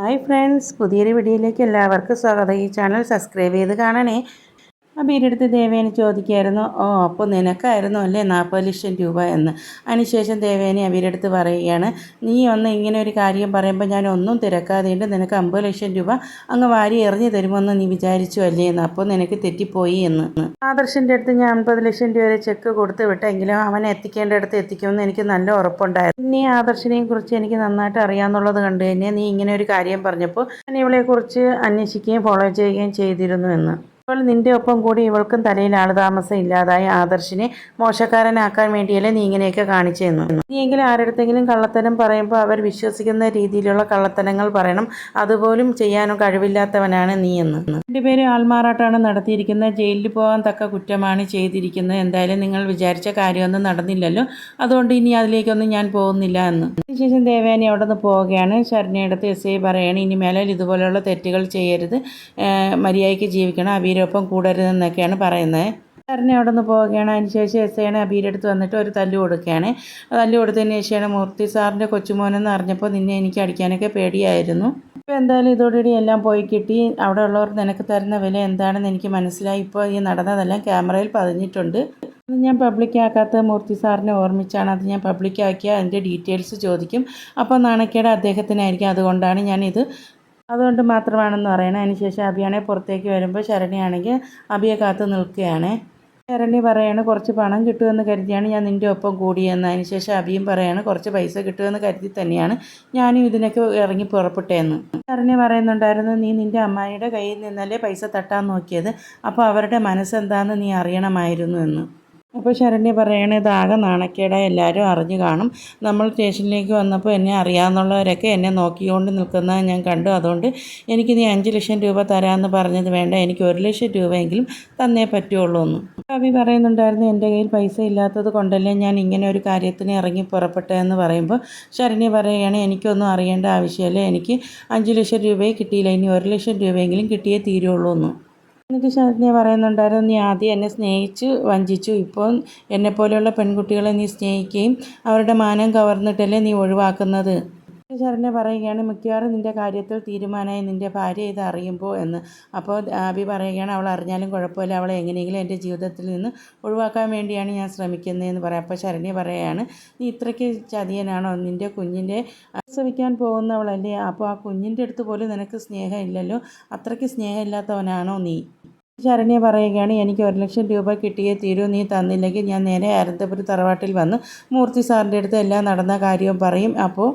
Hi friends പുതിയൊരു വീഡിയോയിലേക്ക് എല്ലാവർക്കും സ്വാഗതം. ഈ ചാനൽ സബ്സ്ക്രൈബ് ചെയ്ത് കാണണേ. ഇതിനടുത്ത് ദേവേനി ചോദിക്കുമായിരുന്നു ഓ അപ്പോൾ നിനക്കായിരുന്നു അല്ലേ നാൽപ്പത് ലക്ഷം രൂപ എന്ന്? അതിനുശേഷം ദേവേനി അവരടുത്ത് പറയുകയാണ് നീ ഒന്ന് ഇങ്ങനെ ഒരു കാര്യം പറയുമ്പോൾ ഞാൻ ഒന്നും തിരക്കാതെയുണ്ട് നിനക്ക് അമ്പത് ലക്ഷം രൂപ അങ്ങ് വാരി എറിഞ്ഞു തരുമെന്ന് നീ വിചാരിച്ചു അല്ലേ എന്ന്. അപ്പോൾ നിനക്ക് തെറ്റിപ്പോയി എന്ന്. ആദർശന്റെ അടുത്ത് ഞാൻ അമ്പത് ലക്ഷം രൂപ വരെ ചെക്ക് കൊടുത്ത് വിട്ടെങ്കിലും അവനെ എത്തിക്കേണ്ടടുത്ത് എത്തിക്കുമെന്ന് എനിക്ക് നല്ല ഉറപ്പുണ്ടായിരുന്നു. നീ ആദർശിനെയും കുറിച്ച് എനിക്ക് നന്നായിട്ട് അറിയാമെന്നുള്ളത് കണ്ടു തന്നെ നീ ഇങ്ങനെ ഒരു കാര്യം പറഞ്ഞപ്പോൾ ഞാൻ ഇവളെക്കുറിച്ച് അന്വേഷിക്കുകയും ഫോളോ ചെയ്യുകയും ചെയ്തിരുന്നു എന്ന്. ഇപ്പോൾ നിന്റെ ഒപ്പം കൂടി ഇവൾക്കും തലയിൽ ആളുതാമസം ഇല്ലാതായ ആദർശിനെ മോശക്കാരനാക്കാൻ വേണ്ടിയല്ലേ നീ ഇങ്ങനെയൊക്കെ കാണിച്ചെന്നു നീ എങ്കിലും ആരുടെങ്കിലും കള്ളത്തനം പറയുമ്പോൾ അവർ വിശ്വസിക്കുന്ന രീതിയിലുള്ള കള്ളത്തനങ്ങൾ പറയണം. അതുപോലും ചെയ്യാനും കഴിവില്ലാത്തവനാണ് നീ എന്ന്. രണ്ടുപേരും ആൾമാറാട്ടാണ് നടത്തിയിരിക്കുന്നത്. ജയിലിൽ പോകാൻ തക്ക കുറ്റമാണ് ചെയ്തിരിക്കുന്നത്. എന്തായാലും നിങ്ങൾ വിചാരിച്ച കാര്യമൊന്നും നടന്നില്ലല്ലോ. അതുകൊണ്ട് ഇനി അതിലേക്കൊന്നും ഞാൻ പോകുന്നില്ല എന്ന്. അതിനുശേഷം ദേവേനി അവിടെ നിന്ന് പോവുകയാണ് ശരണ്യടുത്ത് എസ് ഐ പറയാണ് ഇനി മേലെ ഇതുപോലെയുള്ള തെറ്റുകൾ ചെയ്യരുത്. മര്യാദയ്ക്ക് ജീവിക്കണം. അബീരൊപ്പം കൂടരുതെന്നൊക്കെയാണ് പറയുന്നത്. ശരണ്യ അവിടെ നിന്ന് പോവുകയാണ് അതിനുശേഷം എസ് ഐയാണ് അബീരടുത്ത് വന്നിട്ട് ഒരു തല്ലു കൊടുക്കുകയാണ്. തല്ലു കൊടുത്തതിന് ശേഷമാണ് മൂർത്തി സാറിന്റെ കൊച്ചുമോനെന്ന് അറിഞ്ഞപ്പോൾ നിന്നെ എനിക്ക് അടിക്കാനൊക്കെ പേടിയായിരുന്നു. ഇപ്പോൾ എന്തായാലും ഇതോടുകൂടി എല്ലാം പോയി കിട്ടി. അവിടെ ഉള്ളവർ നിനക്ക് തരുന്ന വില എന്താണെന്ന് എനിക്ക് മനസ്സിലായി. ഇപ്പോൾ ഈ നടന്നതെല്ലാം ക്യാമറയിൽ പതിഞ്ഞിട്ടുണ്ട്. അത് ഞാൻ പബ്ലിക്കാക്കാത്ത മൂർത്തി സാറിനെ ഓർമ്മിച്ചാണ് അത് ഞാൻ പബ്ലിക്കാക്കിയ അതിന്റെ ഡീറ്റെയിൽസ് ചോദിക്കും. അപ്പോൾ നാണക്കേട് അദ്ദേഹത്തിനായിരിക്കും. അതുകൊണ്ടാണ് ഞാനിത് അതുകൊണ്ട് മാത്രമാണെന്ന് പറയണം. അതിനുശേഷം അബിയാണെ പുറത്തേക്ക് വരുമ്പോൾ ശരണിയാണെങ്കിൽ അബിയെ കാത്ത് നിൽക്കുകയാണ്. ശരണി പറയാണ് കുറച്ച് പണം കിട്ടുമെന്ന് കരുതിയാണ് ഞാൻ നിന്റെ ഒപ്പം കൂടിയെന്ന്. അതിനുശേഷം അബിയും പറയാണ് കുറച്ച് പൈസ കിട്ടുമെന്ന് കരുതി തന്നെയാണ് ഞാനും ഇതിനൊക്കെ ഇറങ്ങി പുറപ്പെട്ടതെന്ന് ശരണി പറയുന്നുണ്ടായിരുന്നു നീ നിന്റെ അമ്മായിയുടെ കയ്യിൽ നിന്നല്ലേ പൈസ തട്ടാൻ നോക്കിയത്? അപ്പോൾ അവരുടെ മനസ്സെന്താണെന്ന് നീ അറിയണമായിരുന്നു എന്ന്. അപ്പോൾ ശരണ്യ പറയണ ഇതാകെ നാണക്കേട എല്ലാവരും അറിഞ്ഞു കാണും. നമ്മൾ സ്റ്റേഷനിലേക്ക് വന്നപ്പോൾ എന്നെ അറിയാവുന്നവരൊക്കെ എന്നെ നോക്കിക്കൊണ്ട് നിൽക്കുന്ന ഞാൻ കണ്ടു. അതുകൊണ്ട് എനിക്ക് നീ അഞ്ച് ലക്ഷം രൂപ തരാമെന്ന് പറഞ്ഞത് വേണ്ട. എനിക്ക് ഒരു ലക്ഷം രൂപയെങ്കിലും തന്നേ പറ്റുള്ളൂ എന്ന്. കവി പറയുന്നുണ്ടായിരുന്നു എന്റെ കയ്യിൽ പൈസ ഇല്ലാത്തത് കൊണ്ടല്ലേ ഞാൻ ഇങ്ങനെ ഒരു കാര്യത്തിന് ഇറങ്ങി പുറപ്പെട്ടതെന്ന് പറയുമ്പോൾ ശരണ്യ പറയുകയാണ് എനിക്കൊന്നും അറിയേണ്ട ആവശ്യമില്ല. എനിക്ക് അഞ്ച് ലക്ഷം രൂപയെ കിട്ടിയില്ല. ഇനി ഒരു ലക്ഷം രൂപയെങ്കിലും കിട്ടിയേ തീരുള്ളൂ എന്ന്. എന്നിട്ട് ശരണ്യ പറയുന്നുണ്ടായിരുന്നു നീ ആദ്യം എന്നെ സ്നേഹിച്ച് വഞ്ചിച്ചു. ഇപ്പോൾ എന്നെപ്പോലെയുള്ള പെൺകുട്ടികളെ നീ സ്നേഹിക്കുകയും അവരുടെ മാനം കവർന്നിട്ടല്ലേ നീ ഒഴിവാക്കുന്നത് ശരണ്യ പറയുകയാണ് മിക്കവാറും നിന്റെ കാര്യത്തിൽ തീരുമാനമായി നിന്റെ ഭാര്യ ഇത് അറിയുമ്പോൾ എന്ന്. അപ്പോൾ ആബി പറയുകയാണ് അവൾ അറിഞ്ഞാലും കുഴപ്പമില്ല. അവളെ എങ്ങനെയെങ്കിലും എന്റെ ജീവിതത്തിൽ നിന്ന് ഒഴിവാക്കാൻ വേണ്ടിയാണ് ഞാൻ ശ്രമിക്കുന്നതെന്ന് പറയാം. അപ്പോൾ ശരണ്യ പറയുകയാണ് നീ ഇത്രയ്ക്ക് ചതിയനാണോ? നിന്റെ കുഞ്ഞിന്റെ പ്രസവിക്കാൻ പോകുന്നവളല്ലേ? അപ്പോൾ ആ കുഞ്ഞിന്റെ അടുത്ത് പോലും നിനക്ക് സ്നേഹമില്ലല്ലോ. അത്രയ്ക്ക് സ്നേഹമില്ലാത്തവനാണോ നീ? ശരണ്യ പറയുകയാണ് എനിക്ക് ഒരു ലക്ഷം രൂപ കിട്ടിയേ തീരൂ. നീ തന്നില്ലെങ്കിൽ ഞാൻ നേരെ അനന്തപുരം തറവാട്ടിൽ വന്ന് മൂർത്തി സാറിന്റെ അടുത്ത് എല്ലാം നടന്ന കാര്യവും പറയും. അപ്പോൾ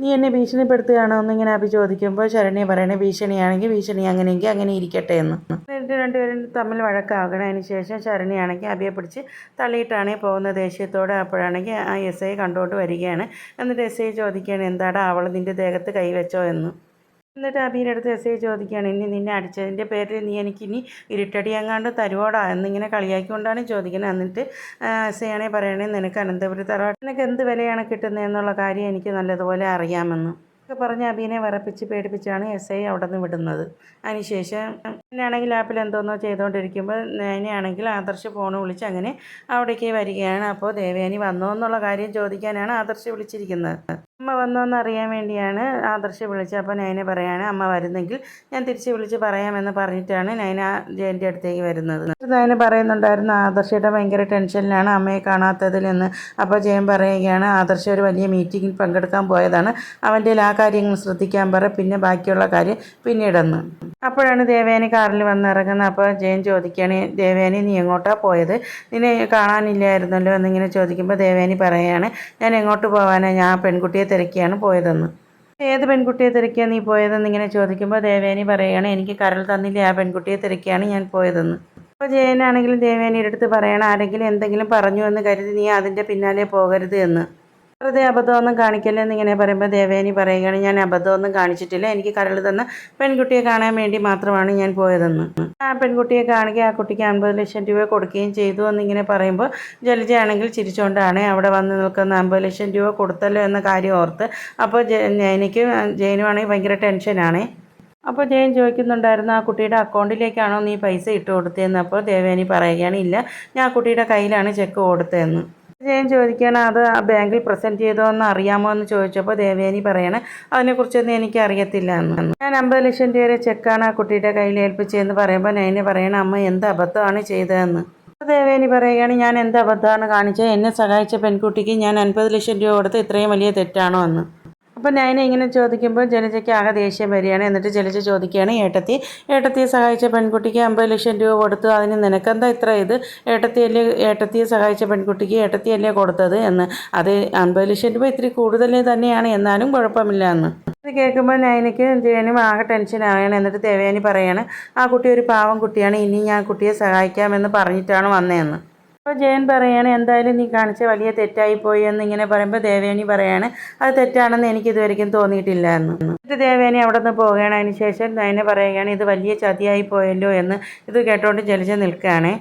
നീ എന്നെ ഭീഷണിപ്പെടുത്തുകയാണോ എന്നിങ്ങനെ അഭി ചോദിക്കുമ്പോൾ ശരണ്യ പറയണേ ഭീഷണിയാണെങ്കിൽ ഭീഷണി അങ്ങനെയെങ്കിൽ അങ്ങനെ ഇരിക്കട്ടെ എന്ന്. എന്നിട്ട് രണ്ടുപേരും തമ്മിൽ വഴക്കാകണതിന് ശേഷം ശരണ്യാണെങ്കിൽ അഭിയെ പിടിച്ച് തള്ളിയിട്ടാണ് പോകുന്ന ദേഷ്യത്തോടെ അപ്പോഴാണെങ്കിൽ ആ എസ് ഐ കണ്ടുകൊണ്ട് വരികയാണ്. എന്നിട്ട് എസ് ഐ ചോദിക്കുകയാണ് എന്താടാ അവൾ നിന്റെ ദേഹത്ത് കൈവച്ചോ? എന്ന്. എന്നിട്ട് അബീന്റെ അടുത്ത് എസ് ഐ ചോദിക്കുകയാണ് ഇനി നിന്നെ അടിച്ചതിന്റെ പേരിൽ നീ എനിക്ക് ഇനി ഇരുട്ടടി എങ്ങാണ്ട് തരുവോടാ? എന്നിങ്ങനെ കളിയാക്കിക്കൊണ്ടാണ് ചോദിക്കുന്നത്. എന്നിട്ട് എസ് ഐ ആണെങ്കിൽ പറയണേ നിനക്ക് അനന്തപുരി തറവാട്ട് നിനക്ക് എന്ത് വിലയാണ് കിട്ടുന്നത് എന്നുള്ള കാര്യം എനിക്ക് നല്ലതുപോലെ അറിയാമെന്ന്. ഒക്കെ പറഞ്ഞ് അബീനെ വിറപ്പിച്ച് പേടിപ്പിച്ചാണ് എസ് ഐ അവിടെ നിന്ന് വിടുന്നത്. അതിനുശേഷം ആണെങ്കിൽ ആപ്പിൽ എന്തോന്നോ ചെയ്തുകൊണ്ടിരിക്കുമ്പോൾ ഞാനാണെങ്കിൽ ആദർശ് ഫോൺ വിളിച്ച് അങ്ങനെ അവിടേക്ക് വരികയാണ്. അപ്പോൾ ദേവയാനി വന്നോ എന്നുള്ള കാര്യം ചോദിക്കാനാണ് ആദർശ് വിളിച്ചിരിക്കുന്നത്. അമ്മ വന്നോ എന്ന് അറിയാൻ വേണ്ടിയാണ് ആദർശ് വിളിച്ചത്. അപ്പോൾ നൈന പറയാണ് അമ്മ വരുന്നെങ്കിൽ ഞാൻ തിരിച്ച് വിളിച്ച് പറയാമെന്ന് പറഞ്ഞിട്ടാണ് നൈന ജയന്റെ അടുത്തേക്ക് വരുന്നത്. നൈന പറയുന്നുണ്ടായിരുന്നു ആദർശയുടെ ഭയങ്കര ടെൻഷനിലാണ് അമ്മയെ കാണാത്തതിൽ എന്ന് അപ്പോൾ ജയൻ പറയുകയാണ് ആദർശ ഒരു വലിയ മീറ്റിങ്ങിൽ പങ്കെടുക്കാൻ പോയതാണ്. അവന്റെ ആ കാര്യങ്ങൾ ശ്രദ്ധിക്കാൻ പറ പിന്നെ ബാക്കിയുള്ള കാര്യം പിന്നീടെന്ന് അപ്പോഴാണ് ദേവേനെ കാറിൽ വന്നിറങ്ങുന്നത്. അപ്പോൾ ജയൻ ചോദിക്കുകയാണ് ദേവേനെ നീ എങ്ങോട്ടാണ് പോയത്? നിന്നെ കാണാനില്ലായിരുന്നല്ലോ എന്നിങ്ങനെ ചോദിക്കുമ്പോൾ ദേവേനി പറയുകയാണ് ഞാൻ എങ്ങോട്ട് പോകാനാണ് ഞാൻ പെൺകുട്ടിയെ തിരക്കിയാണ് പോയതെന്ന്. ഏത് പെൺകുട്ടിയെ തിരക്കിയാണ് നീ പോയതെന്ന് ഇങ്ങനെ ചോദിക്കുമ്പോൾ ദേവേനി പറയുകയാണ് എനിക്ക് കരൾ തന്നില്ല ആ പെൺകുട്ടിയെ തിരക്കിയാണ് ഞാൻ പോയതെന്ന്. അപ്പോൾ ജയനാണെങ്കിലും ദേവേനിയുടെ അടുത്ത് പറയണം ആരെങ്കിലും എന്തെങ്കിലും പറഞ്ഞു എന്ന് കരുതി നീ അതിന്റെ പിന്നാലെ പോകരുത് എന്ന്. വെറുതെ അബദ്ധമൊന്നും കാണിക്കല്ലെന്ന് എന്നിങ്ങനെ പറയുമ്പോൾ ദേവേനി പറയുകയാണ് ഞാൻ അബദ്ധമൊന്നും കാണിച്ചിട്ടില്ല. എനിക്ക് കരൾ തന്ന പെൺകുട്ടിയെ കാണാൻ വേണ്ടി മാത്രമാണ് ഞാൻ പോയതെന്ന്. ആ പെൺകുട്ടിയെ കാണുകയും ആ കുട്ടിക്ക് അൻപത് ലക്ഷം രൂപ കൊടുക്കുകയും ചെയ്തു എന്നിങ്ങനെ പറയുമ്പോൾ ജലജയാണെങ്കിൽ ചിരിച്ചുകൊണ്ടാണ് അവിടെ വന്ന് നിൽക്കുന്ന അമ്പത് ലക്ഷം രൂപ കൊടുത്തല്ലോ എന്ന കാര്യം ഓർത്ത് അപ്പോൾ എനിക്ക് ജയനുവാണെങ്കിൽ ഭയങ്കര ടെൻഷനാണ്. അപ്പോൾ ജയൻ ചോദിക്കുന്നുണ്ടായിരുന്നു ആ കുട്ടിയുടെ അക്കൗണ്ടിലേക്കാണോ നീ പൈസ ഇട്ട് കൊടുത്തതെന്ന്? അപ്പോൾ ദേവേനി പറയുകയാണ് ഇല്ല ഞാൻ ആ കുട്ടിയുടെ കയ്യിലാണ് ചെക്ക് കൊടുത്തതെന്ന്. ജയൻ ചോദിക്കുകയാണ് അത് ആ ബാങ്കിൽ പ്രസന്റ് ചെയ്തോ എന്ന് അറിയാമോ എന്ന് ചോദിച്ചപ്പോൾ ദേവേനി പറയണേ അതിനെക്കുറിച്ചൊന്നും എനിക്ക് അറിയത്തില്ല എന്ന്. ഞാൻ അമ്പത് ലക്ഷം രൂപയുടെ ചെക്കാണ് ആ കുട്ടിയുടെ കയ്യിൽ ഏൽപ്പിച്ചതെന്ന് പറയുമ്പോൾ നൈനെ പറയണ അമ്മ എന്ത് അബദ്ധമാണ് ചെയ്തതെന്ന്? ദേവേനി പറയുകയാണ് ഞാൻ എന്ത് അബദ്ധമാണ് കാണിച്ചത്? എന്നെ സഹായിച്ച പെൺകുട്ടിക്ക് ഞാൻ അൻപത് ലക്ഷം രൂപ കൊടുത്ത് ഇത്രയും വലിയ തെറ്റാണോ എന്ന്. അപ്പോൾ നൈന ഇങ്ങനെ ചോദിക്കുമ്പോൾ ജലജയ്ക്ക് ആകെ ദേഷ്യം വരികയാണ്. എന്നിട്ട് ജലജ ചോദിക്കുകയാണ് ഏട്ടത്തി ഏട്ടത്തിയെ സഹായിച്ച പെൺകുട്ടിക്ക് അമ്പത് ലക്ഷം രൂപ കൊടുത്തു. അതിന് നിനക്കെന്താ ഇത്ര ഇത്? ഏട്ടത്തിയല്ലേ ഏട്ടത്തിയെ സഹായിച്ച പെൺകുട്ടിക്ക് ഏട്ടത്തിയല്ലേ കൊടുത്തത് എന്ന്. അത് അമ്പത് ലക്ഷം രൂപ ഇത്തിരി കൂടുതൽ തന്നെയാണ്. എന്നാലും കുഴപ്പമില്ല എന്ന്. ഇത് കേൾക്കുമ്പോൾ നൈനയ്ക്ക് ജയനും ആകെ ടെൻഷനാവുകയാണ് എന്നിട്ട് ദേവയാനി പറയാണ് ആ കുട്ടി ഒരു പാവം കുട്ടിയാണ്. ഇനി ഞാൻ കുട്ടിയെ സഹായിക്കാമെന്ന് പറഞ്ഞിട്ടാണ് വന്നതെന്ന്. അപ്പോൾ ജയൻ പറയാണ് എന്തായാലും നീ കാണിച്ച വലിയ തെറ്റായി പോയി എന്ന് ഇങ്ങനെ പറയുമ്പോൾ ദേവേനി പറയാണ് അത് തെറ്റാണെന്ന് എനിക്ക് ഇതുവരെയ്ക്കും തോന്നിയിട്ടില്ല എന്ന് എന്നിട്ട് ദേവേനി അവിടെ നിന്ന് പോവുകയാണ്. അതിന് ശേഷം നയനെ പറയുകയാണ് ഇത് വലിയ ചതിയായി പോയല്ലോ എന്ന് ഇത് കേട്ടോണ്ട് ജലിച്ച് നിൽക്കുകയാണ്.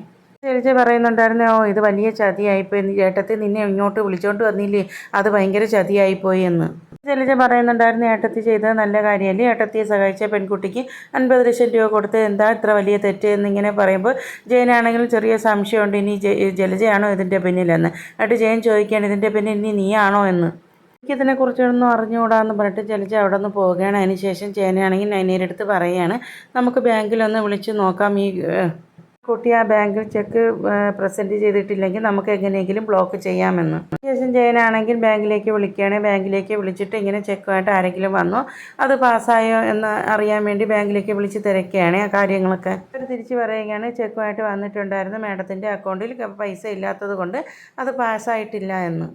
ജലിച്ച് പറയുന്നുണ്ടായിരുന്നു ഓ ഇത് വലിയ ചതിയായിപ്പോയി ചേട്ടത്തിൽ ചേട്ടത്തി നിന്നെ ഇങ്ങോട്ട് വിളിച്ചോണ്ട് വന്നില്ലേ? അത് ഭയങ്കര ചതിയായിപ്പോയി എന്ന്. ജലജ പറയുന്നുണ്ടായിരുന്നു ഏട്ടത്തി ചെയ്തത് നല്ല കാര്യമല്ലേ? ഏട്ടത്തിയെ സഹായിച്ച പെൺകുട്ടിക്ക് അൻപത് ലക്ഷം രൂപ കൊടുത്ത് എന്താ ഇത്ര വലിയ തെറ്റ്? എന്നിങ്ങനെ പറയുമ്പോൾ ജയനാണെങ്കിലും ചെറിയ സംശയമുണ്ട്. ഇനി ജയ- ജലജയാണോ ഇതിന്റെ പിന്നിലെന്ന്? എന്നിട്ട് ജയൻ ചോദിക്കുകയാണ് ഇതിന്റെ പിന്നിൽ ഇനി നീയാണോ എന്ന്? എനിക്കിതിനെക്കുറിച്ചൊന്നും അറിഞ്ഞുകൂടാന്ന് പറഞ്ഞിട്ട് ജലജ അവിടെ നിന്ന് പോവുകയാണ്. അതിന് ശേഷം ചേനയാണെങ്കിൽ നൈനയുടെ അടുത്ത് പറയുകയാണ് നമുക്ക് ബാങ്കിലൊന്ന് വിളിച്ച് നോക്കാം. ഈ കുട്ടി ആ ബാങ്കിൽ ചെക്ക് പ്രസന്റ് ചെയ്തിട്ടില്ലെങ്കിൽ നമുക്ക് എങ്ങനെയെങ്കിലും ബ്ലോക്ക് ചെയ്യാമെന്ന്. ശേഷം ജയനാണെങ്കിൽ ബാങ്കിലേക്ക് വിളിക്കുകയാണ്. ബാങ്കിലേക്ക് വിളിച്ചിട്ട് ഇങ്ങനെ ചെക്കുമായിട്ട് ആരെങ്കിലും വന്നോ? അത് പാസ്സായോ എന്ന് അറിയാൻ വേണ്ടി ബാങ്കിലേക്ക് വിളിച്ച് തിരക്കുകയാണ് ആ കാര്യങ്ങളൊക്കെ. അവർ തിരിച്ച് പറയുകയാണ് ചെക്കുമായിട്ട് വന്നിട്ടുണ്ടായിരുന്നു. മാഡത്തിന്റെ അക്കൗണ്ടിൽ പൈസ ഇല്ലാത്തത് കൊണ്ട് അത് പാസ്സായിട്ടില്ല എന്ന്.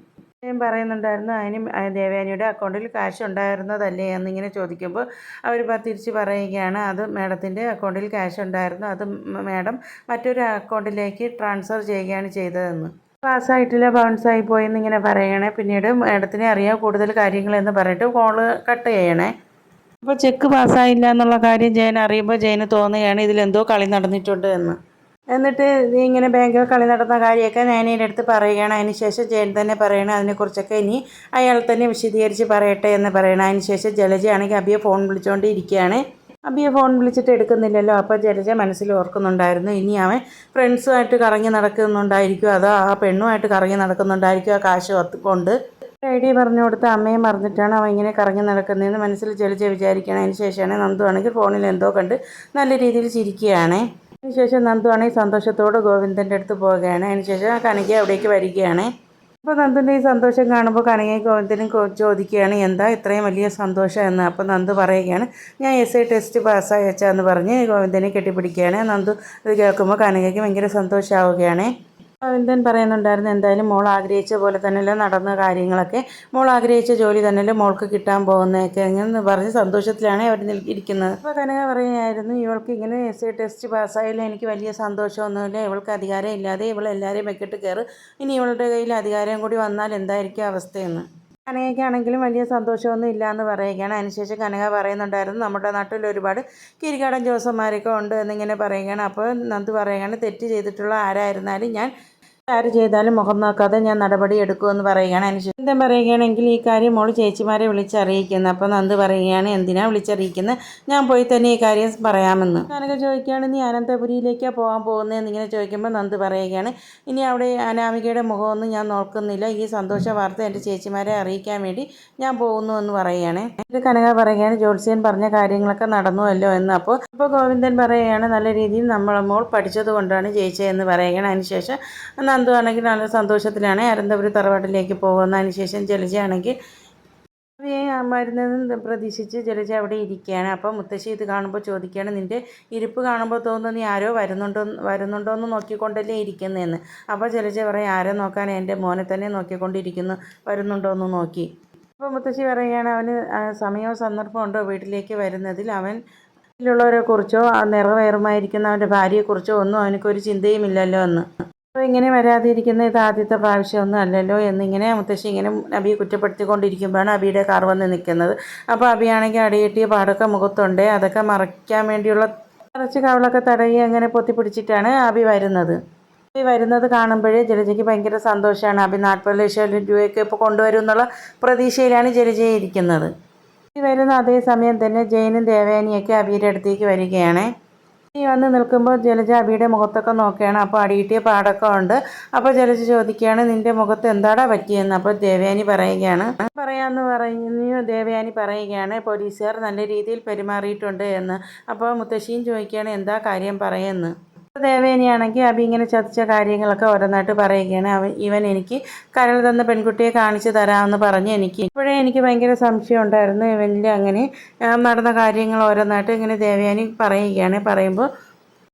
ഞാൻ പറയുന്നുണ്ടായിരുന്നു അതിന് ദേവയാനിയുടെ അക്കൗണ്ടിൽ കാശ് ഉണ്ടായിരുന്നതല്ലേ എന്നിങ്ങനെ ചോദിക്കുമ്പോൾ അവർ തിരിച്ച് പറയുകയാണ് അത് മാഡത്തിന്റെ അക്കൗണ്ടിൽ ക്യാഷ് ഉണ്ടായിരുന്നു അത് മാഡം മറ്റൊരു അക്കൗണ്ടിലേക്ക് ട്രാൻസ്ഫർ ചെയ്യുകയാണ് ചെയ്തതെന്ന്. പാസ്സായിട്ടില്ല ബൗൺസായി പോയെന്ന് ഇങ്ങനെ പറയണേ. പിന്നീട് മാഡത്തിനെ അറിയാം കൂടുതൽ കാര്യങ്ങളെന്ന് പറഞ്ഞിട്ട് കോൾ കട്ട് ചെയ്യണേ. അപ്പോൾ ചെക്ക് പാസ്സായില്ല എന്നുള്ള കാര്യം ജയൻ അറിയുമ്പോൾ ജയന് തോന്നുകയാണ് ഇതിലെന്തോ കളി നടന്നിട്ടുണ്ട് എന്ന്. എന്നിട്ട് നീ ഇങ്ങനെ ബാങ്കിൽ കളി നടന്ന കാര്യമൊക്കെ നയനയുടെ അടുത്ത് പറയുകയാണ്. അതിനുശേഷം ജയൻ തന്നെ പറയണം അതിനെക്കുറിച്ചൊക്കെ ഇനി അയാൾ തന്നെ വിശദീകരിച്ച് പറയട്ടെ എന്ന് പറയണം. അതിനുശേഷം ജലജയാണെങ്കിൽ അബിയെ ഫോൺ വിളിച്ചുകൊണ്ട് ഇരിക്കുകയാണ് അബിയെ ഫോൺ വിളിച്ചിട്ട് എടുക്കുന്നില്ലല്ലോ. അപ്പോൾ ജലജ മനസ്സിൽ ഓർക്കുന്നുണ്ടായിരുന്നു ഇനി അവൻ ഫ്രണ്ട്സുമായിട്ട് കറങ്ങി നടക്കുന്നുണ്ടായിരിക്കും. അതോ ആ പെണ്ണുമായിട്ട് കറങ്ങി നടക്കുന്നുണ്ടായിരിക്കും ആ കാശ് കൊണ്ട് ഐഡിയ പറഞ്ഞു കൊടുത്ത് അമ്മയെ മറന്നിട്ടാണ് അവൻ ഇങ്ങനെ കറങ്ങി നടക്കുന്നതെന്ന് മനസ്സിൽ ജലജ വിചാരിക്കണം അതിന് ശേഷമാണ് നന്ദു ആണെങ്കിൽ ഫോണിൽ എന്തോ കണ്ട് നല്ല രീതിയിൽ ചിരിക്കുകയാണ്. അതിനുശേഷം നന്ദു ആണെങ്കിൽ സന്തോഷത്തോട് ഗോവിന്ദന്റെ അടുത്ത് പോവുകയാണ്. അതിനുശേഷം കനക അവിടേക്ക് വരികയാണ്. അപ്പോൾ നന്ദുന്റെ ഈ സന്തോഷം കാണുമ്പോൾ കനകയും ഗോവിന്ദനും ചോദിക്കുകയാണ് എന്താ ഇത്രയും വലിയ സന്തോഷം എന്ന്? അപ്പോൾ നന്ദു പറയുകയാണ് ഞാൻ എസ് ഐ ടെസ്റ്റ് പാസ്സായി വെച്ചാന്ന് പറഞ്ഞ് ഗോവിന്ദനെ കെട്ടിപ്പിടിക്കുകയാണ്. നന്ദു ഇത് കേൾക്കുമ്പോൾ കനകയ്ക്ക് ഭയങ്കര സന്തോഷമാവുകയാണ്. ഗോവിന്ദൻ പറയുന്നുണ്ടായിരുന്നു എന്തായാലും മോൾ ആഗ്രഹിച്ച പോലെ തന്നെയല്ലേ നടന്ന കാര്യങ്ങളൊക്കെ. മോൾ ആഗ്രഹിച്ച ജോലി തന്നെയല്ലേ മോൾക്ക് കിട്ടാൻ പോകുന്നതൊക്കെ. എന്ന് പറഞ്ഞ് സന്തോഷത്തിലാണ് അവർ ഇരിക്കുന്നത്. അപ്പോൾ കനക പറയുകയായിരുന്നു ഇവൾക്ക് ഇങ്ങനെ എസ് ഐ ടെസ്റ്റ് പാസ്സായാലും എനിക്ക് വലിയ സന്തോഷമൊന്നുമില്ല. ഇവൾക്ക് അധികാരം ഇല്ലാതെ ഇവൾ എല്ലാവരെയും വെക്കിട്ട് കയറും. ഇനി ഇവളുടെ കയ്യിൽ അധികാരം കൂടി വന്നാൽ എന്തായിരിക്കും അവസ്ഥയെന്ന്. കനകയ്ക്കാണെങ്കിലും വലിയ സന്തോഷമൊന്നും ഇല്ല എന്ന് പറയുകയാണ്. അതിനുശേഷം കനക പറയുന്നുണ്ടായിരുന്നു നമ്മുടെ നാട്ടിൽ ഒരുപാട് കിരികാടൻ ജോസന്മാരൊക്കെ ഉണ്ട് എന്നിങ്ങനെ പറയുകയാണ്. അപ്പോൾ നന്ദു പറയുകയാണ് തെറ്റ് ചെയ്തിട്ടുള്ള ആരായിരുന്നാലും ഞാൻ ആര് ചെയ്താലും മുഖം നോക്കാതെ ഞാൻ നടപടി എടുക്കുമെന്ന് പറയുകയാണ്. അതിനുശേഷം എന്താ പറയുകയാണെങ്കിൽ ഈ കാര്യം മോൾ ചേച്ചിമാരെ വിളിച്ചറിയിക്കുന്നു. അപ്പോൾ നന്ദി പറയുകയാണ് എന്തിനാ വിളിച്ചറിയിക്കുന്നത് ഞാൻ പോയി തന്നെ ഈ കാര്യം പറയാമെന്ന്. ഞാനൊക്കെ ചോദിക്കുകയാണ് നീ അനന്തപുരിയിലേക്കാണ് പോകാൻ പോകുന്നതെന്ന് ഇങ്ങനെ ചോദിക്കുമ്പോൾ നന്ദി പറയുകയാണ് ഇനി അവിടെ അനാമികയുടെ മുഖമൊന്നും ഞാൻ നോക്കുന്നില്ല. ഈ സന്തോഷ വാർത്ത എന്റെ ചേച്ചിമാരെ അറിയിക്കാൻ വേണ്ടി ഞാൻ പോകുന്നു എന്ന് പറയുകയാണ്. എന്റെ കനക പറയുകയാണ് ജോത്സ്യൻ പറഞ്ഞ കാര്യങ്ങളൊക്കെ നടന്നുവല്ലോ എന്ന്. അപ്പോൾ അപ്പോൾ ഗോവിന്ദൻ പറയുകയാണ് നല്ല രീതിയിൽ നമ്മളെ മോൾ പഠിച്ചത് കൊണ്ടാണ് ജയിച്ചതെന്ന് പറയുകയാണ്. അതിനുശേഷം നന്ദു ആണെങ്കിൽ നല്ല സന്തോഷത്തിലാണ്. അനന്തപുരി തറവാട്ടിലേക്ക് പോകുന്ന അതിനുശേഷം ജലജയാണെങ്കിൽ മരുന്നെന്ന് പ്രതീക്ഷിച്ച് ജലജ അവിടെ ഇരിക്കുകയാണ്. അപ്പോൾ മുത്തശ്ശി ഇത് കാണുമ്പോൾ ചോദിക്കുകയാണ് നിന്റെ ഇരിപ്പ് കാണുമ്പോൾ തോന്നുന്നു നീ ആരോ വരുന്നുണ്ടോ വരുന്നുണ്ടോ എന്ന് നോക്കിക്കൊണ്ടല്ലേ ഇരിക്കുന്നതെന്ന് അപ്പോൾ ജലജ പറയും ആരെ നോക്കാൻ എന്റെ മോനെ തന്നെ നോക്കിക്കൊണ്ടിരിക്കുന്നു. വരുന്നുണ്ടോ എന്ന് നോക്കി. അപ്പോൾ മുത്തശ്ശി പറയുകയാണ് അവന് സമയവും സന്ദർഭമുണ്ടോ വീട്ടിലേക്ക് വരുന്നതിൽ? അവൻ ുള്ളവരെ കുറിച്ചോ ആ നിറവേറുമായിരിക്കുന്ന അവന്റെ ഭാര്യയെക്കുറിച്ചോ ഒന്നും അവനക്കൊരു ചിന്തയുമില്ലല്ലോ എന്ന്. അപ്പോൾ ഇങ്ങനെ വരാതിരിക്കുന്ന ഇത് ആദ്യത്തെ പ്രാവശ്യമൊന്നും അല്ലല്ലോ എന്നിങ്ങനെ മുത്തശ്ശി ഇങ്ങനെ അബിയെ കുറ്റപ്പെടുത്തിക്കൊണ്ടിരിക്കുമ്പോഴാണ് അബിയുടെ കാർ വന്ന് നിൽക്കുന്നത്. അപ്പോൾ അബിയാണെങ്കിൽ അടിയെട്ടിയ പാടൊക്കെ മുഖത്തുണ്ട്. അതൊക്കെ മറയ്ക്കാൻ വേണ്ടിയുള്ള കുറച്ച് കവളൊക്കെ തടയി അങ്ങനെ പൊത്തിപ്പിടിച്ചിട്ടാണ് അബി വരുന്നത്. അബി വരുന്നത് കാണുമ്പോഴേ ജലജയ്ക്ക് ഭയങ്കര സന്തോഷമാണ്. അബി നാൽപ്പത് ലക്ഷം രൂപയൊക്കെ ഇപ്പോൾ കൊണ്ടുവരും എന്നുള്ള പ്രതീക്ഷയിലാണ് ജലജയെ ഇരിക്കുന്നത്. വരുന്ന അതേ സമയം തന്നെ ജയനും ദേവയാനിയൊക്കെ അബിയുടെ അടുത്തേക്ക് വരികയാണ്. ഈ വന്ന് നിൽക്കുമ്പോൾ ജലജ അബിയുടെ മുഖത്തൊക്കെ നോക്കുകയാണ്. അപ്പോൾ അടിയിട്ടിയ പാടൊക്കെ ഉണ്ട്. അപ്പോൾ ജലജ ചോദിക്കുകയാണ് നിന്റെ മുഖത്ത് എന്താടാ പറ്റിയെന്ന്? അപ്പോൾ ദേവയാനി പറയുകയാണ്. പറയാമെന്ന് പറഞ്ഞു ദേവയാനി പറയുകയാണ് പോലീസുകാർ നല്ല രീതിയിൽ പെരുമാറിയിട്ടുണ്ട് എന്ന്. അപ്പോൾ മുത്തശ്ശിയും ചോദിക്കുകയാണ് എന്താ കാര്യം പറയുമെന്ന് ദേവേനിയാണെങ്കിൽ അബി ഇങ്ങനെ ചതിച്ച കാര്യങ്ങളൊക്കെ ഓരോന്നായിട്ട് പറയുകയാണ്. അവൻ ഇവൻ എനിക്ക് കരൾ തന്ന പെൺകുട്ടിയെ കാണിച്ചു തരാമെന്ന് പറഞ്ഞ് എനിക്ക് ഇപ്പോഴേ എനിക്ക് ഭയങ്കര സംശയം ഉണ്ടായിരുന്നു. ഇവനിൽ അങ്ങനെ നടന്ന കാര്യങ്ങൾ ഓരോന്നായിട്ട് ഇങ്ങനെ ദേവയാനി പറയുകയാണ്. പറയുമ്പോൾ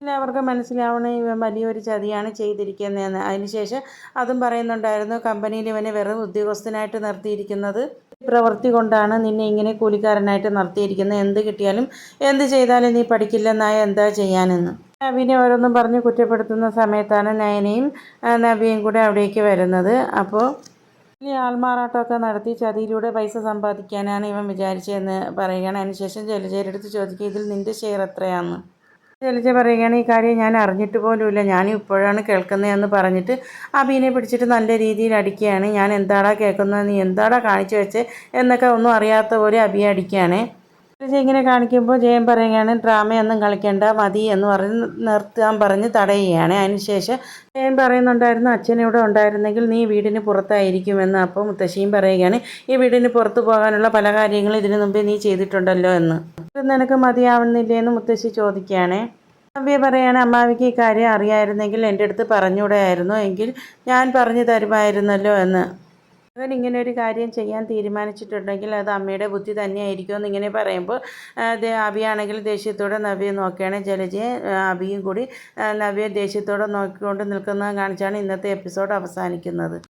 എല്ലാവർക്കും മനസ്സിലാവണ ഇവൻ വലിയൊരു ചതിയാണ് ചെയ്തിരിക്കുന്നതെന്ന്. അതിനുശേഷം അതും പറയുന്നുണ്ടായിരുന്നു കമ്പനിയിൽ ഇവനെ വെറും ഉദ്യോഗസ്ഥനായിട്ട് നിർത്തിയിരിക്കുന്നത് പ്രവൃത്തി കൊണ്ടാണ് നിന്നെ ഇങ്ങനെ കൂലിക്കാരനായിട്ട് നിർത്തിയിരിക്കുന്നത്. എന്ത് കിട്ടിയാലും എന്ത് ചെയ്താലും നീ പഠിക്കില്ലെന്നായ എന്താ ചെയ്യാനെന്ന്. നവീനെ ഓരോന്നും പറഞ്ഞ് കുറ്റപ്പെടുത്തുന്ന സമയത്താണ് നയനയും നവിയും കൂടെ അവിടേക്ക് വരുന്നത്. അപ്പോൾ ഈ ആൾമാറാട്ടമൊക്കെ നടത്തി ചതിയിലൂടെ പൈസ സമ്പാദിക്കാനാണ് ഇവൻ വിചാരിച്ചതെന്ന് പറയുകയാണ്. അതിനുശേഷം ജലജയരെടുത്ത് ചോദിക്കുക ഇതിൽ നിന്റെ ഷെയർ എത്രയാണ് ജലജ പറയുകയാണ് ഈ കാര്യം ഞാൻ അറിഞ്ഞിട്ട് പോലുമില്ല. ഞാൻ ഇപ്പോഴാണ് കേൾക്കുന്നതെന്ന് പറഞ്ഞിട്ട് അബീനെ പിടിച്ചിട്ട് നല്ല രീതിയിൽ അടിക്കുകയാണ്. ഞാൻ എന്താടാ കേൾക്കുന്നത് നീ എന്താടാ കാണിച്ചു വെച്ചേ എന്നൊക്കെ ഒന്നും അറിയാത്ത പോലെ അബിയെ അടിക്കുകയാണ്. ജലജ ഇങ്ങനെ കാണിക്കുമ്പോൾ ജയൻ പറയുകയാണ് ഡ്രാമയൊന്നും കളിക്കേണ്ട മതി എന്ന് പറഞ്ഞ് നിർത്താൻ പറഞ്ഞ് തടയുകയാണ്. അതിനുശേഷം ജയൻ പറയുന്നുണ്ടായിരുന്നു അച്ഛൻ ഇവിടെ ഉണ്ടായിരുന്നെങ്കിൽ നീ വീടിന് പുറത്തായിരിക്കുമെന്ന്. അപ്പോൾ മുത്തശ്ശിയും പറയുകയാണ് ഈ വീടിന് പുറത്തു പോകാനുള്ള പല കാര്യങ്ങളും ഇതിനു മുമ്പേ നീ ചെയ്തിട്ടുണ്ടല്ലോ എന്ന്. നിനക്ക് മതിയാവുന്നില്ലേ എന്ന് മുത്തശ്ശി ചോദിക്കുകയാണ്. നവ്യ പറയാണ് അമ്മാവിക്ക് ഈ കാര്യം അറിയായിരുന്നെങ്കിൽ എന്റെ അടുത്ത് പറഞ്ഞുകൂടെയായിരുന്നു എങ്കിൽ ഞാൻ പറഞ്ഞു തരുമായിരുന്നല്ലോ എന്ന്. മകൻ ഇങ്ങനെ ഒരു കാര്യം ചെയ്യാൻ തീരുമാനിച്ചിട്ടുണ്ടെങ്കിൽ അത് അമ്മയുടെ ബുദ്ധി തന്നെയായിരിക്കും എന്നിങ്ങനെ പറയുമ്പോൾ ആ, ദേ അബിയാണെങ്കിൽ ദേഷ്യത്തോടെ നവ്യെ നോക്കുകയാണ്. ജലജയെ ആ, അബിയും കൂടി നവ്യെ ദേഷ്യത്തോടെ നോക്കിക്കൊണ്ട് നിൽക്കുന്നത് കാണിച്ചാണ് ഇന്നത്തെ എപ്പിസോഡ് അവസാനിക്കുന്നത്.